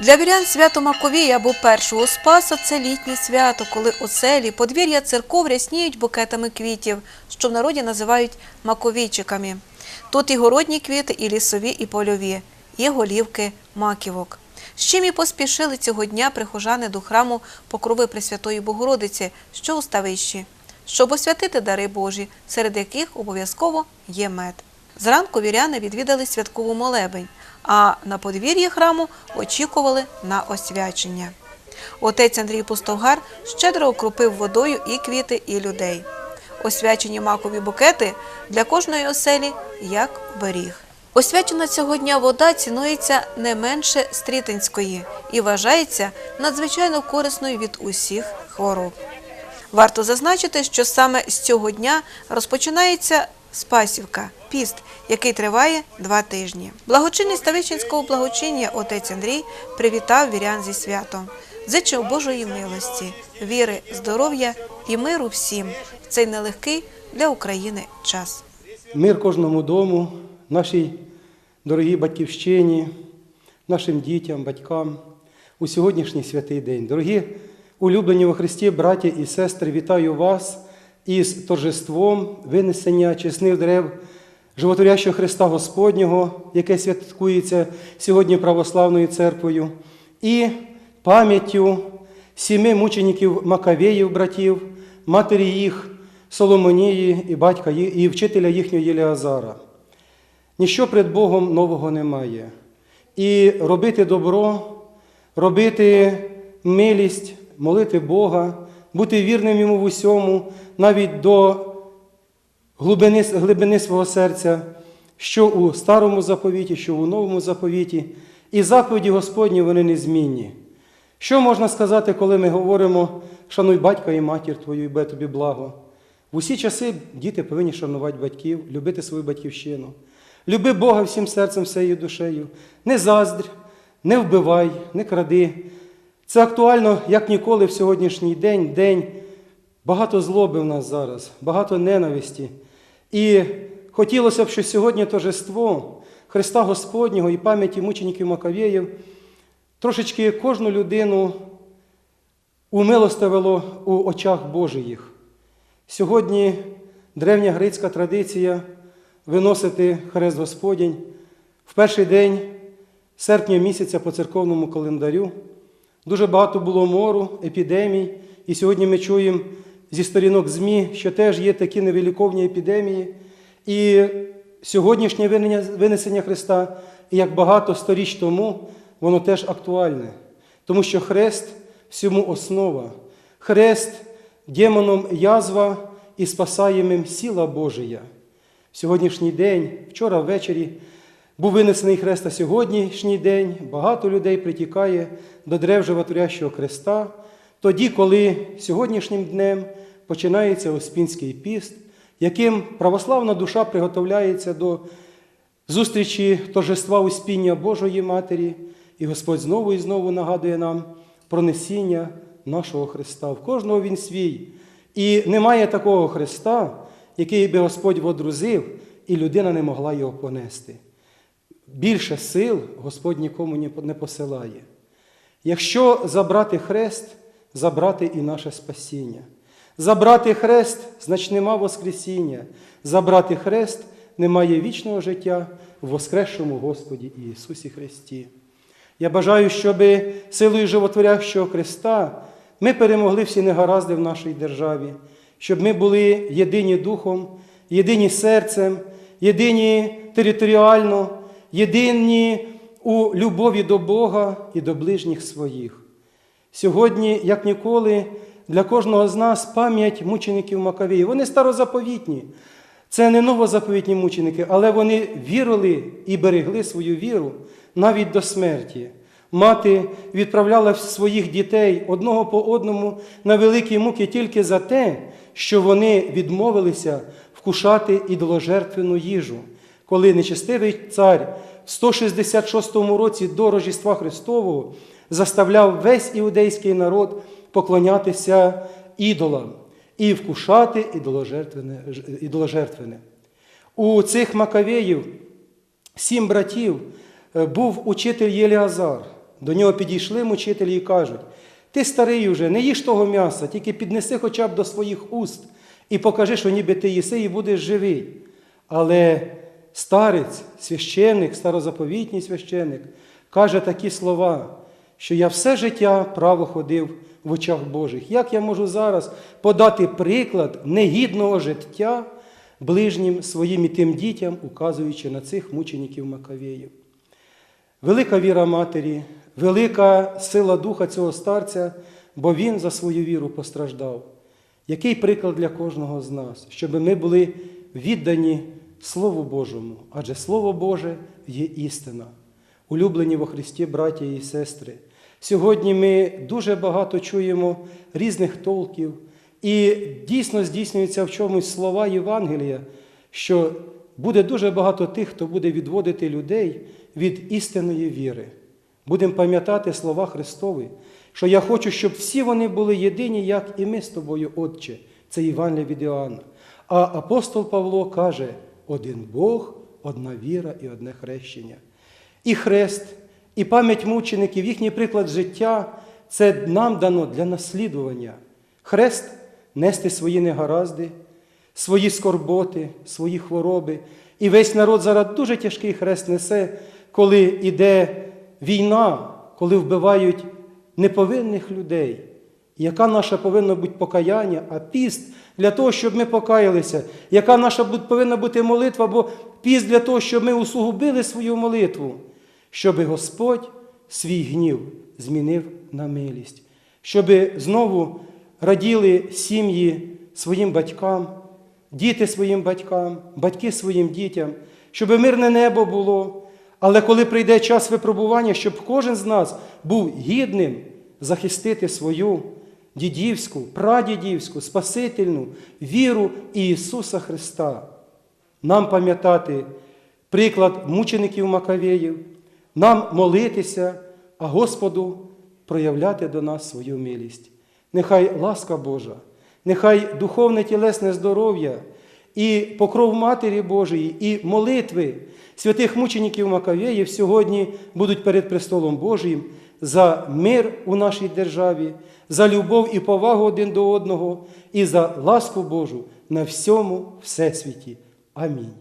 Для вірян свято Маковія або першого Спаса це літнє свято, коли оселі, подвір'я церков рясніють букетами квітів, що в народі називають маковійчиками. Тут і городні квіти, і лісові, і польові, є голівки маківок. З чим і поспішили цього дня прихожани до храму Покрови Пресвятої Богородиці, що у Ставищі, щоб освятити дари Божі, серед яких обов'язково є мед. Зранку віряни відвідали святкову молебень, а на подвір'ї храму очікували на освячення. Отець Андрій Пустовгар щедро окропив водою і квіти, і людей. Освячені макові букети для кожної оселі як беріг. Освячена цього дня вода цінується не менше стрітинської і вважається надзвичайно корисною від усіх хвороб. Варто зазначити, що саме з цього дня розпочинається Спасівка, піст, який триває два тижні. Благочинний Ставичинського благочиння отець Андрій привітав вірян зі святом, зичив Божої милості, віри, здоров'я і миру всім в цей нелегкий для України час. Мир кожному дому, нашій дорогій батьківщині, нашим дітям, батькам у сьогоднішній святий день. Дорогі улюблені во Христі, браті і сестри, вітаю вас із торжеством винесення чесних дерев животворящого Христа Господнього, яке святкується сьогодні Православною церквою, і пам'яттю сіми мучеників Макавеїв, братів, матері їх Соломонії і батька і вчителя їхнього Єліазара. Ніщо пред Богом нового немає. І робити добро, робити милість, молити Бога, бути вірним йому в усьому, навіть до глибини, глибини свого серця, що у старому заповіті, що у новому заповіті, і заповіді Господні вони незмінні. Що можна сказати, коли ми говоримо шануй батька і матір твою, і буде тобі благо? В усі часи діти повинні шанувати батьків, любити свою батьківщину. Люби Бога всім серцем, всією душею. Не заздрь, не вбивай, не кради. Це актуально, як ніколи в сьогоднішній день, день багато злоби в нас зараз, багато ненависті. І хотілося б, що сьогодні торжество Христа Господнього і пам'яті мучеників Макавєїв трошечки кожну людину умилостивило у очах Божиїх. Сьогодні древня грецька традиція виносити хрест Господень в перший день серпня місяця по церковному календарю. Дуже багато було мору, епідемій, і сьогодні ми чуємо зі сторінок ЗМІ, що теж є такі невиліковні епідемії. І сьогоднішнє винесення Христа, як багато сторіч тому, воно теж актуальне. Тому що хрест всьому основа. Хрест демоном язва і спасаємим сила Божия. В сьогоднішній день, вчора ввечері, був винесений хрест, а сьогоднішній день багато людей притікає до древ животворящого Христа, тоді, коли сьогоднішнім днем починається Успінський піст, яким православна душа приготовляється до зустрічі торжества Успіння Божої Матері, і Господь знову і знову нагадує нам про несіння нашого Христа. В кожного Він свій. І немає такого Христа, який би Господь водрузив, і людина не могла його понести. Більше сил Господь нікому не посилає. Якщо забрати хрест, забрати і наше спасіння. Забрати хрест, значить нема Воскресіння. Забрати хрест немає вічного життя в воскресшому Господі Ісусі Христі. Я бажаю, щоб силою животворящого Христа ми перемогли всі негаразди в нашій державі, щоб ми були єдині духом, єдині серцем, єдині територіально, єдині у любові до Бога і до ближніх своїх. Сьогодні, як ніколи, для кожного з нас пам'ять мучеників Макавії. Вони старозаповітні. Це не новозаповітні мученики, але вони вірили і берегли свою віру навіть до смерті. Мати відправляла своїх дітей одного по одному на великі муки тільки за те, що вони відмовилися вкушати ідоложертвену їжу. Коли нечестивий цар в 166 році до Рождества Христового заставляв весь іудейський народ поклонятися ідолам і вкушати ідоложертвене. ідоложертвене. У цих Макавеїв сім братів е, був учитель Єліазар, До нього підійшли мучителі і кажуть: Ти старий уже, не їж того м'яса, тільки піднеси хоча б до своїх уст і покажи, що ніби ти їси і будеш живий. Але старець, священник, старозаповітній священник, каже такі слова, що я все життя право ходив в очах Божих. Як я можу зараз подати приклад негідного життя ближнім своїм і тим дітям, указуючи на цих мучеників Макавеїв? Велика віра матері, велика сила духа цього старця, бо він за свою віру постраждав. Який приклад для кожного з нас, щоб ми були віддані Слову Божому, адже Слово Боже є істина. Улюблені во Христі, браті і сестри. Сьогодні ми дуже багато чуємо різних толків, і дійсно здійснюються в чомусь слова Євангелія, що буде дуже багато тих, хто буде відводити людей від істинної віри. Будемо пам'ятати слова Христові, що я хочу, щоб всі вони були єдині, як і ми з тобою, Отче. Це Івангелія від Іоанна. А апостол Павло каже: один Бог, одна віра і одне хрещення. І хрест, і пам'ять мучеників, їхній приклад життя це нам дано для наслідування. Хрест нести свої негаразди, свої скорботи, свої хвороби. І весь народ зараз дуже тяжкий хрест несе, коли йде війна, коли вбивають неповинних людей. Яка наша повинна бути покаяння, а піст для того, щоб ми покаялися, яка наша повинна бути молитва, бо піст для того, щоб ми усугубили свою молитву, щоб Господь свій гнів змінив на милість, щоб знову раділи сім'ї своїм батькам, діти своїм батькам, батьки своїм дітям, щоб мирне небо було. Але коли прийде час випробування, щоб кожен з нас був гідним захистити свою дідівську, прадідівську, спасительну віру Ісуса Христа. Нам пам'ятати приклад мучеників Макавеїв, нам молитися, а Господу проявляти до нас свою милість. Нехай ласка Божа, нехай духовне тілесне здоров'я і покров Матері Божої, і молитви святих мучеників Макавеїв сьогодні будуть перед престолом Божим за мир у нашій державі, за любов і повагу один до одного, і за ласку Божу на всьому всесвіті. Амінь.